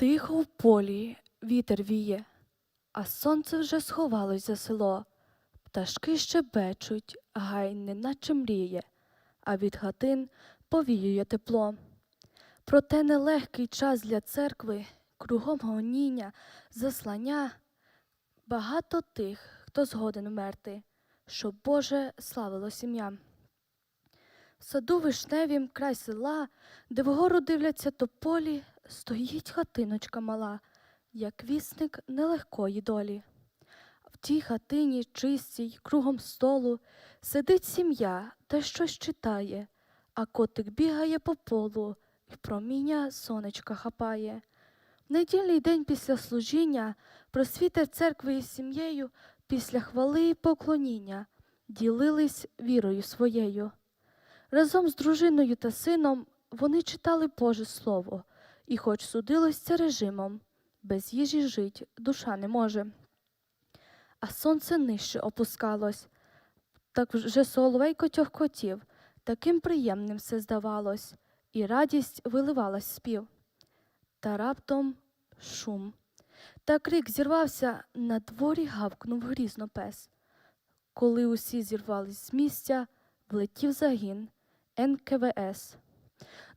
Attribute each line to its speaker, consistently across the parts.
Speaker 1: Тихо в полі вітер віє, а сонце вже сховалось за село. Пташки щебечуть, гай неначе мріє, а від хатин повіює тепло. Проте нелегкий час для церкви, кругом гоніння, заслання. Багато тих, хто згоден вмерти, щоб Боже славило сім'я. В саду вишневім край села, де вгору дивляться тополі, стоїть хатиночка мала, як вісник нелегкої долі. В тій хатині чистій, кругом столу, сидить сім'я та щось читає, а котик бігає по полу і проміння сонечка хапає. В недільний день після служіння просвітер церкви із сім'єю після хвали і поклоніння ділились вірою своєю. Разом з дружиною та сином вони читали Боже Слово, і хоч судилось це режимом, без їжі жить душа не може. А сонце нижче опускалось, так вже соловейко тьохкотів, таким приємним все здавалось, і радість виливалась спів. Та раптом шум. Та крик зірвався, на дворі гавкнув грізно пес. Коли усі зірвались з місця, влетів загін НКВС.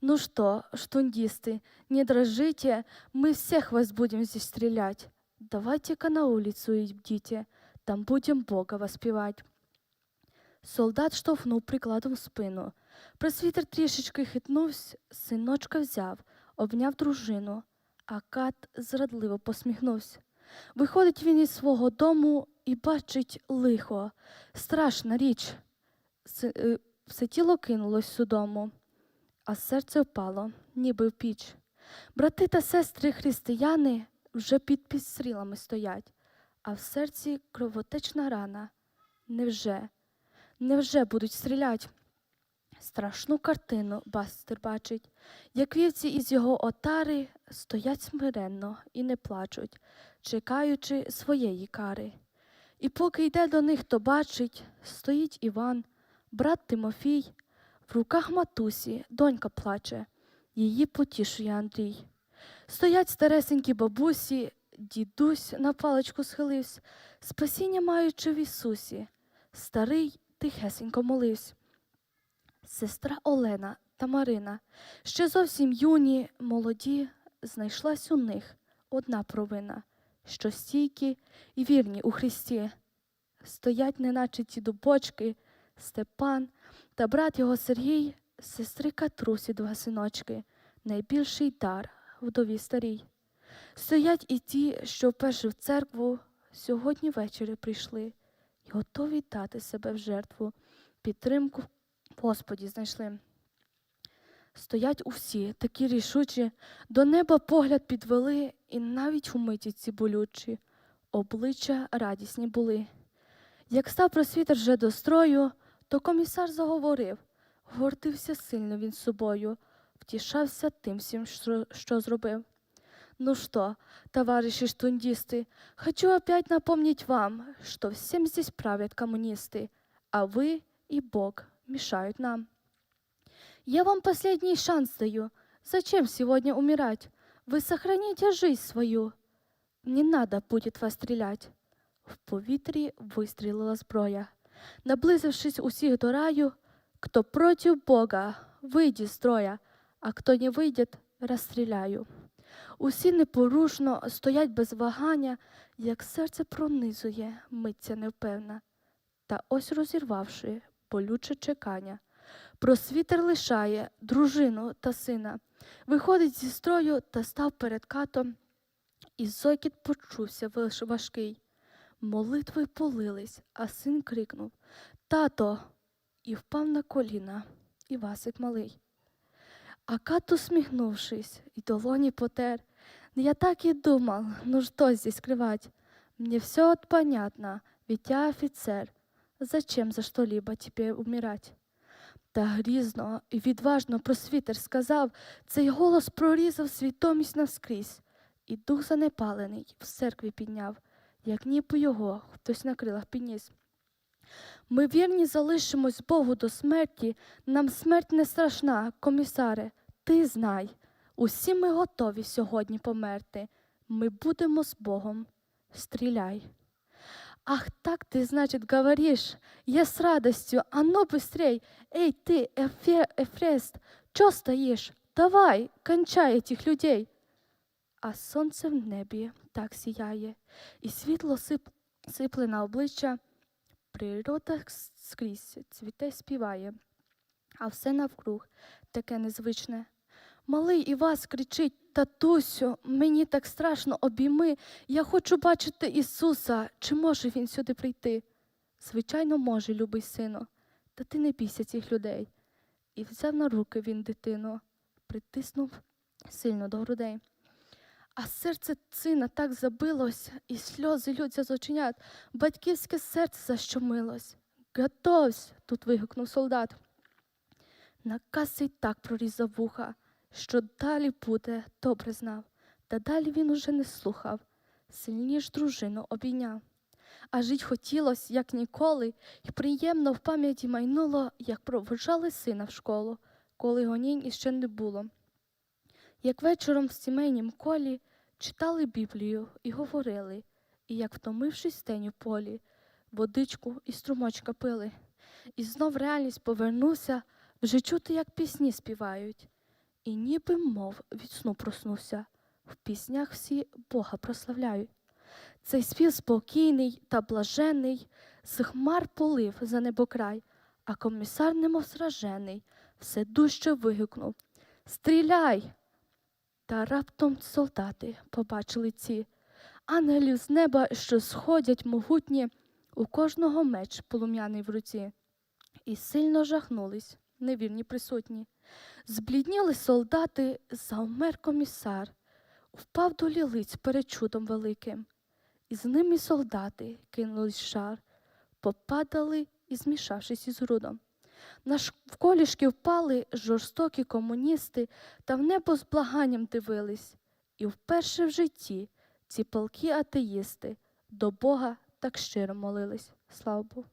Speaker 1: Ну что, штундисты, не дрожите, мы всех вас будем здесь стрелять. Давайте-ка на улицу идите, там будем Бога воспевать. Солдат штовхнув прикладом в спину. Просвітер трішечки хитнувся, синочка взяв, обняв дружину, а кат зрадливо посміхнувся. Виходить він із свого дому і бачить лихо, страшна річ. Е, Все тіло кинулось судому, а серце впало, ніби в піч. Брати та сестри християни вже під підстрілами стоять, а в серці кровотечна рана. Невже, невже будуть стрілять? Страшну картину Бастер бачить, як вівці із його отари стоять смиренно і не плачуть, чекаючи своєї кари. І поки йде до них, то бачить, стоїть Іван, брат Тимофій, в руках матусі донька плаче, її потішує Андрій. Стоять старесенькі бабусі, дідусь на паличку схилився, спасіння маючи в Ісусі, старий тихесенько молився. Сестра Олена та Марина, ще зовсім юні, молоді, знайшлась у них одна провина, що стійкі і вірні у Христі. Стоять, неначе ті дубочки, Степан та брат його Сергій, сестри Катрусі два синочки, найбільший дар вдові старій. Стоять і ті, що вперше в церкву сьогодні ввечері прийшли і готові дати себе в жертву, підтримку в Господі знайшли. Стоять усі, такі рішучі, до неба погляд підвели, і навіть у миті ці болючі, обличчя радісні були. Як став просвітер вже до строю, то комісар заговорив, гордився сильно він собою, втішався тим всім, що, що зробив. Ну что, товарищи штундисты, хочу опять напомнить вам, что всем здесь правят коммунисты, а вы и Бог мешают нам. Я вам последний шанс даю. Зачем сегодня умирать? Вы сохраните жизнь свою. Не надо будет вас стрелять. В повітрі вистрілила зброя. Наблизившись усіх до раю, кто против Бога, вийди з строя, а хто не вийде, розстріляю. Усі непорушно стоять без вагання, як серце пронизує, миться невпевна. Та ось розірвавши болюче чекання, просвітер лишає дружину та сина, виходить зі строю та став перед катом, і зойкіт почувся важкий. Молитви полились, а син крикнув Тато! і впав на коліна, і Васик малий. А кат, усміхнувшись, і долоні потер. Я так и думал, ну что здесь скрывать? Мне все от понятно, ведь я офицер. Зачем за что-либо тебе умирать? Та грізно і відважно просвітер сказав, цей голос прорізав свідомість навскрізь, і дух занепалений в церкві підняв, як ніби його хтось на крилах підніс. Ми вірні залишимось Богу до смерті, нам смерть не страшна, комісаре, ти знай. Усі ми готові сьогодні померти. Ми будемо з Богом. Стріляй. Ах, так ты, значит, говоришь. Я с радостью. А ну быстрей. Эй, ты, Эфе, Эфрест, чё стоишь? Давай, кончай этих людей. А сонце в небі так сіяє, і світло сип, сипле на обличчя. Природа скрізь цвіте співає, а все навкруг таке незвичне. Малий Івас кричить: Татусю, мені так страшно обійми. Я хочу бачити Ісуса. Чи може Він сюди прийти? Звичайно, може, любий сину, та ти не бійся цих людей. І взяв на руки він дитину, притиснув сильно до грудей. А серце сина так забилось, і сльози лються з. Батьківське серце защомилось. Готовсь! тут вигукнув солдат. Наказ цей так прорізав вуха, що далі буде, добре знав. Та далі він уже не слухав, сильніш дружину обійняв. А жить хотілось, як ніколи, і приємно в пам'яті майнуло, як проводжали сина в школу, коли гонінь іще не було. Як вечором в сімейнім колі читали Біблію і говорили, і як втомившись стень у полі, водичку і струмочка пили. І знов реальність повернувся, вже чути, як пісні співають, і ніби мов від сну проснувся. В піснях всі Бога прославляють. Цей спів спокійний та блажений, з хмар полив за небокрай, а комісар, немов сражений, все дужче вигукнув Стріляй! Та раптом солдати побачили ці ангелів з неба, що сходять могутні, у кожного меч полум'яний в руці, і сильно жахнулись невірні присутні. Зблідніли солдати, завмер комісар, впав до лілиць перед чудом великим. І з ними солдати кинулись шар, попадали і змішавшись із грудом. На школішки впали жорстокі комуністи та в небо з благанням дивились. І вперше в житті ці палкі атеїсти до Бога так щиро молились. Слава Богу.